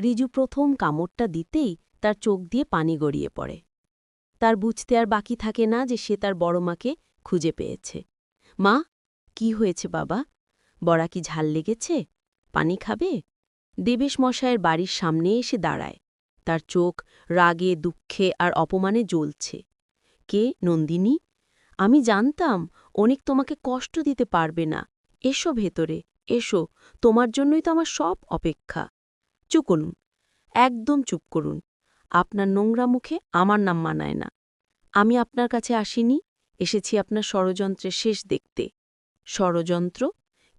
রিজু প্রথম কামড়টা দিতেই তার চোখ দিয়ে পানি গড়িয়ে পড়ে। তার বুঝতে আর বাকি থাকে না যে সে তার বড় মাকে খুঁজে পেয়েছে। মা, কি হয়েছে বাবা? বড়া কি ঝাল লেগেছে? পানি খাবে? দেবেশ মশায়ের বাড়ির সামনে এসে দাঁড়ায়। তার চোখ রাগে, দুঃখে আর অপমানে জ্বলছে। কে? নন্দিনী? আমি জানতাম অনেক তোমাকে কষ্ট দিতে পারবে না। এসো ভেতরে, এসো। তোমার জন্যই তো আমার সব অপেক্ষা। চুপ করুন। একদম চুপ করুন। আপনার নোংরা মুখে আমার নাম মানায় না। আমি আপনার কাছে আসিনি, এসেছি আপনার ষড়যন্ত্রের শেষ দেখতে। ষড়যন্ত্র?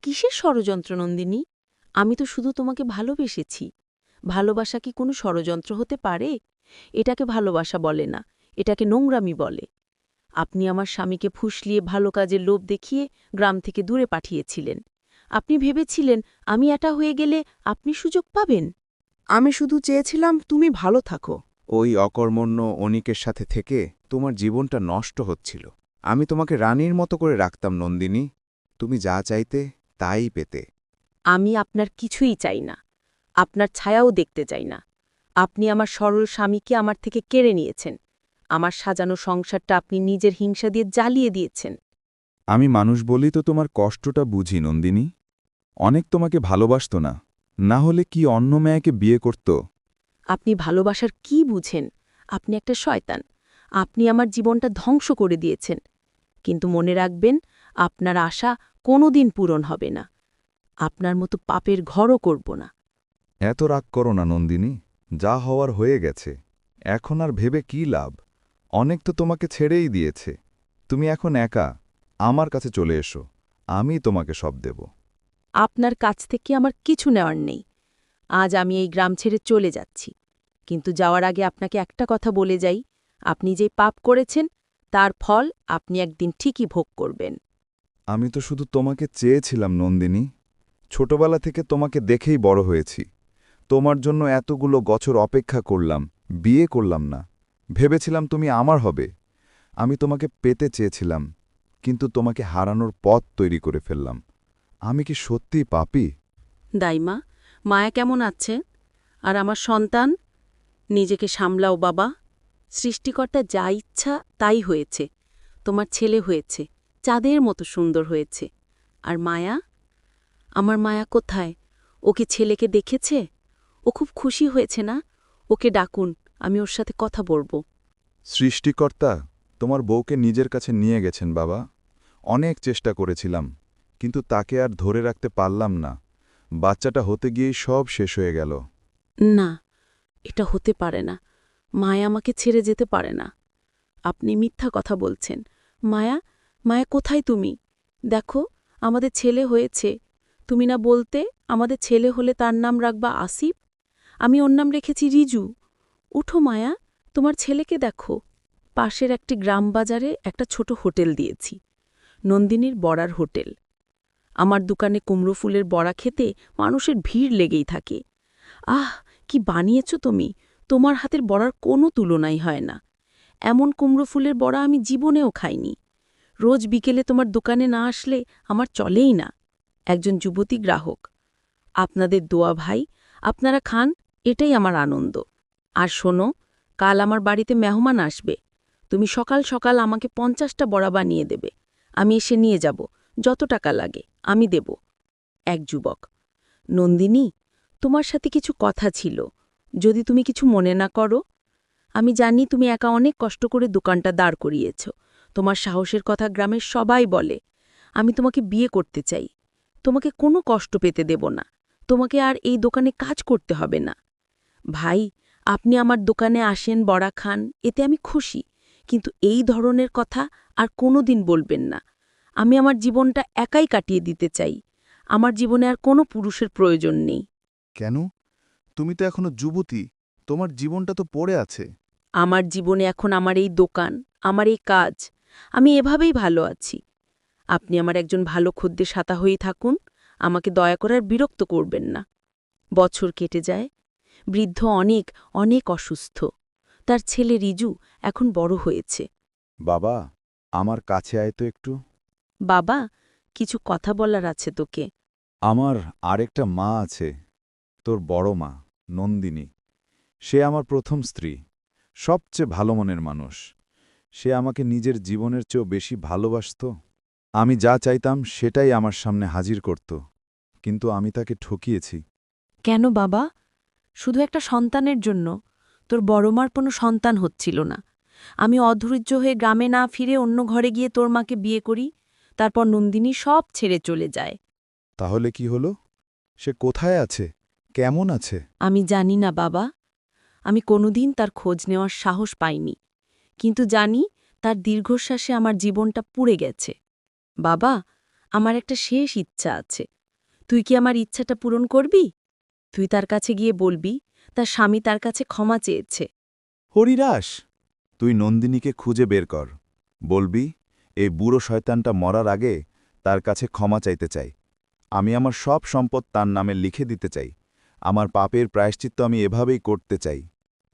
কিসের ষড়যন্ত্র নন্দিনী? আমি তো শুধু তোমাকে ভালোবেসেছি। ভালোবাসা কি কোনো ষড়যন্ত্র হতে পারে? এটাকে ভালোবাসা বলে না, এটাকে নোংরামি বলে। আপনি আমার স্বামীকে ফুসলিয়ে ভালো কাজের লোভ দেখিয়ে গ্রাম থেকে দূরে পাঠিয়েছিলেন। আপনি ভেবেছিলেন আমি এটা হয়ে গেলে আপনি সুযোগ পাবেন? আমি শুধু চেয়েছিলাম তুমি ভালো থাকো। ওই অকর্মণ্য অনিকের সাথে থেকে তোমার জীবনটা নষ্ট হচ্ছিল। আমি তোমাকে রানীর মতো করে রাখতাম নন্দিনী। তুমি যা চাইতে তাই পেতে। আমি আপনার কিছুই চাই না। আপনার ছায়াও দেখতে চাই না। আপনি আমার সরল স্বামীকে আমার থেকে কেড়ে নিয়েছেন। আমার সাজানো সংসারটা আপনি নিজের হিংসা দিয়ে জ্বালিয়ে দিয়েছেন। আমি মানুষ বলি তো তোমার কষ্টটা বুঝি নন্দিনী। অনেক তোমাকে ভালোবাসত না। না হলে কি অন্য মেয়েকে বিয়ে করত? আপনি ভালোবাসার কি বুঝেন? আপনি একটা শয়তান। আপনি আমার জীবনটা ধ্বংস করে দিয়েছেন। কিন্তু মনে রাখবেন আপনার আশা কোনোদিন পূরণ হবে না। আপনার মতো পাপের ঘরও করব না। এত রাগ করো না নন্দিনী যা হওয়ার হয়ে গেছে। এখন আর ভেবে কি লাভ? অনেক তো তোমাকে ছেড়েই দিয়েছে। তুমি এখন একা। আমার কাছে চলে এসো। আমি তোমাকে সব দেব। আপনার কাছ থেকে আমার কিছু নেওয়ার নেই। আজ আমি এই গ্রাম ছেড়ে চলে যাচ্ছি। কিন্তু যাওয়ার আগে আপনাকে একটা কথা বলে যাই। আপনি যে পাপ করেছেন, তার ফল আপনি একদিন ঠিকই ভোগ করবেন। আমি তো শুধু তোমাকে চেয়েছিলাম, নন্দিনী। ছোটবেলা থেকে তোমাকে দেখেই বড় হয়েছি। তোমার জন্য এতগুলো বছর অপেক্ষা করলাম, বিয়ে করলাম না। ভেবেছিলাম তুমি আমার হবে। আমি তোমাকে পেতে চেয়েছিলাম, কিন্তু তোমাকে হারানোর পথ তৈরি করে ফেললাম। আমি কি সত্যি পাপী? দাইমা মায়া কেমন আছে? আর আমার সন্তান? নিজেকে সামলাও বাবা। সৃষ্টিকর্তা যা ইচ্ছা তাই হয়েছে। তোমার ছেলে হয়েছে চাঁদের মতো সুন্দর হয়েছে। আর মায়া? আমার মায়া কোথায়? ও কি ছেলেকে দেখেছে? ও খুব খুশি হয়েছে না? ওকে ডাকুন আমি ওর সাথে কথা বলব। সৃষ্টিকর্তা তোমার বউকে নিজের কাছে নিয়ে গেছেন বাবা। অনেক চেষ্টা করেছিলাম। কিন্তু তাকে আর ধরে রাখতে পারলাম না। বাচ্চাটা হতে গিয়ে সব শেষ হয়ে গেল। না, এটা হতে পারে না। মায়া আমাকে ছেড়ে যেতে পারে না। আপনি মিথ্যা কথা বলছেন। মায়া মায়া কোথায় তুমি? দেখো, আমাদের ছেলে হয়েছে। তুমি না বলতে আমাদের ছেলে হলে তার নাম রাখবা আসিফ? আমি ওর নাম রেখেছি রিজু। উঠো মায়া, তোমার ছেলেকে দেখো। পাশের একটি গ্রাম বাজারে একটা ছোট হোটেল দিয়েছি। নন্দিনীর বড়ার হোটেল। আমার দোকানে কুমড়ো ফুলের বড়া খেতে মানুষের ভিড় লেগেই থাকে। আহ, কি বানিয়েছ তুমি? তোমার হাতের বড়ার কোনো তুলনাই হয় না। এমন কুমড়ো ফুলের বড়া আমি জীবনেও খাইনি। রোজ বিকেলে তোমার দোকানে না আসলে আমার চলেই না। একজন যুবতী গ্রাহক। আপনাদের দোয়া ভাই, আপনারা খান, এটাই আমার আনন্দ। আর শোনো, কাল আমার বাড়িতে মেহমান আসবে। তুমি সকাল সকাল আমাকে পঞ্চাশটা বড়া বানিয়ে দেবে। আমি এসে নিয়ে যাব। যত টাকা লাগে, আমি দেব। এক যুবক, নন্দিনী, তোমার সাথে কিছু কথা ছিল। যদি তুমি কিছু মনে না করো, আমি জানি তুমি একা অনেক কষ্ট করে দোকানটা দাঁড় করিয়েছ। তোমার সাহসের কথা গ্রামের সবাই বলে। আমি তোমাকে বিয়ে করতে চাই। তোমাকে কোনো কষ্ট পেতে দেব না। তোমাকে আর এই দোকানে কাজ করতে হবে না। ভাই, আপনি আমার দোকানে আসেন বড়া খান, এতে আমি খুশি। কিন্তু এই ধরনের কথা আর কোনো দিন বলবেন না। আমি আমার জীবনটা একাই কাটিয়ে দিতে চাই। আমার জীবনে আর কোনো পুরুষের প্রয়োজন নেই। কেন? তুমি তো এখনও যুবতী। তোমার জীবনটা তো পড়ে আছে। আমার জীবনে এখন আমার এই দোকান আমার এই কাজ আমি এভাবেই ভালো আছি। আপনি আমার একজন ভালো খদ্দের সাতা হয়েই থাকুন আমাকে দয়া করার বিরক্ত করবেন না। বছর কেটে যায় বৃদ্ধ অনেক অনেক অসুস্থ। তার ছেলে রিজু এখন বড় হয়েছে। বাবা আমার কাছে আয় তো একটু। বাবা কিছু কথা বলার আছে তোকে। আমার আরেকটা মা আছে তোর বড় মা নন্দিনী। সে আমার প্রথম স্ত্রী সবচেয়ে ভালো মনের মানুষ। সে আমাকে নিজের জীবনের চেয়েও বেশি ভালোবাসত। আমি যা চাইতাম সেটাই আমার সামনে হাজির করত কিন্তু আমি তাকে ঠকিয়েছি। কেন বাবা? শুধু একটা সন্তানের জন্য। তোর বড়মার কোনো সন্তান হচ্ছিল না। আমি অধৈর্য হয়ে গ্রামে না ফিরে অন্য ঘরে গিয়ে তোর মাকে বিয়ে করি? তারপর নন্দিনী সব ছেড়ে চলে যায়। তাহলে কি হলো? সে কোথায় আছে? কেমন আছে? আমি জানি না বাবা। আমি কোনোদিন তার খোঁজ নেওয়ার সাহস পাইনি। কিন্তু জানি তার দীর্ঘশ্বাসে আমার জীবনটা পুড়ে গেছে। বাবা আমার একটা শেষ ইচ্ছা আছে। তুই কি আমার ইচ্ছাটা পূরণ করবি? তুই তার কাছে গিয়ে বলবি তার স্বামী তার কাছে ক্ষমা চেয়েছে। হরিরাস তুই নন্দিনীকে খুঁজে বের কর। বলবি এই বুড়ো শয়তানটা মরার আগে তার কাছে ক্ষমা চাইতে চাই। আমি আমার সব সম্পদ তার নামে লিখে দিতে চাই। আমার পাপের প্রায়শ্চিত্ত আমি এভাবেই করতে চাই।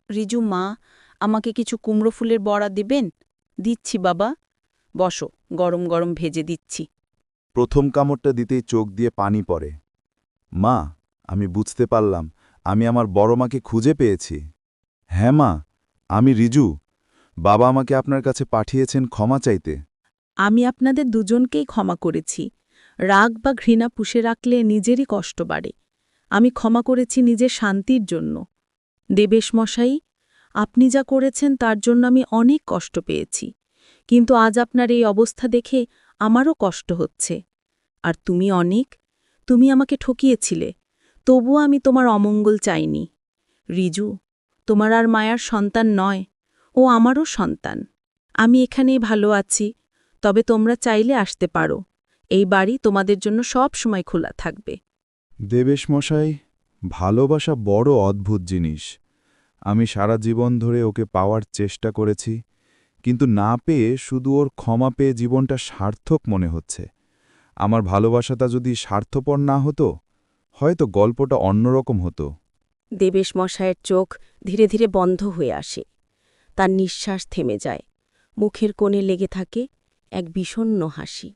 রিজু মা আমাকে কিছু কুমড়ো ফুলের বড়া দেবেন? দিচ্ছি বাবা। বসো গরম গরম ভেজে দিচ্ছি। প্রথম কামড়টা দিতেই চোখ দিয়ে পানি পড়ে। মা আমি বুঝতে পারলাম আমি আমার বড় মাকে খুঁজে পেয়েছি। হ্যাঁ মা আমি রিজু। বাবা আমাকে আপনার কাছে পাঠিয়েছেন ক্ষমা চাইতে। আমি আপনাদের দুজনকেই ক্ষমা করেছি। রাগ বা ঘৃণা পুষে রাখলে নিজেরই কষ্ট বাড়ে। আমি ক্ষমা করেছি নিজের শান্তির জন্য। দেবেশ মশাই, আপনি যা করেছেন তার জন্য আমি অনেক কষ্ট পেয়েছি। কিন্তু আজ আপনার এই অবস্থা দেখে আমারও কষ্ট হচ্ছে। আর তুমি অনেক, তুমি আমাকে ঠকিয়েছিলে, তবুও আমি তোমার অমঙ্গল চাইনি। রিজু, তোমার আর মায়ার সন্তান নয়, ও আমারও সন্তান। আমি এখানেই ভালো আছি। তবে তোমরা চাইলে আসতে পারো। এই বাড়ি তোমাদের জন্য সব সময় খোলা থাকবে। দেবেশ মশাই ভালোবাসা বড় অদ্ভুত জিনিস। আমি সারা জীবন ধরে ওকে পাওয়ার চেষ্টা করেছি কিন্তু না পেয়ে শুধু ওর ক্ষমা পেয়ে জীবনটা সার্থক মনে হচ্ছে। আমার ভালোবাসাটা যদি স্বার্থপর না হতো হয়তো গল্পটা অন্যরকম হতো। দেবেশ মশায়ের চোখ ধীরে ধীরে বন্ধ হয়ে আসে। তার নিঃশ্বাস থেমে যায়। মুখের কোণে লেগে থাকে এক বিষণ্ন হাসি।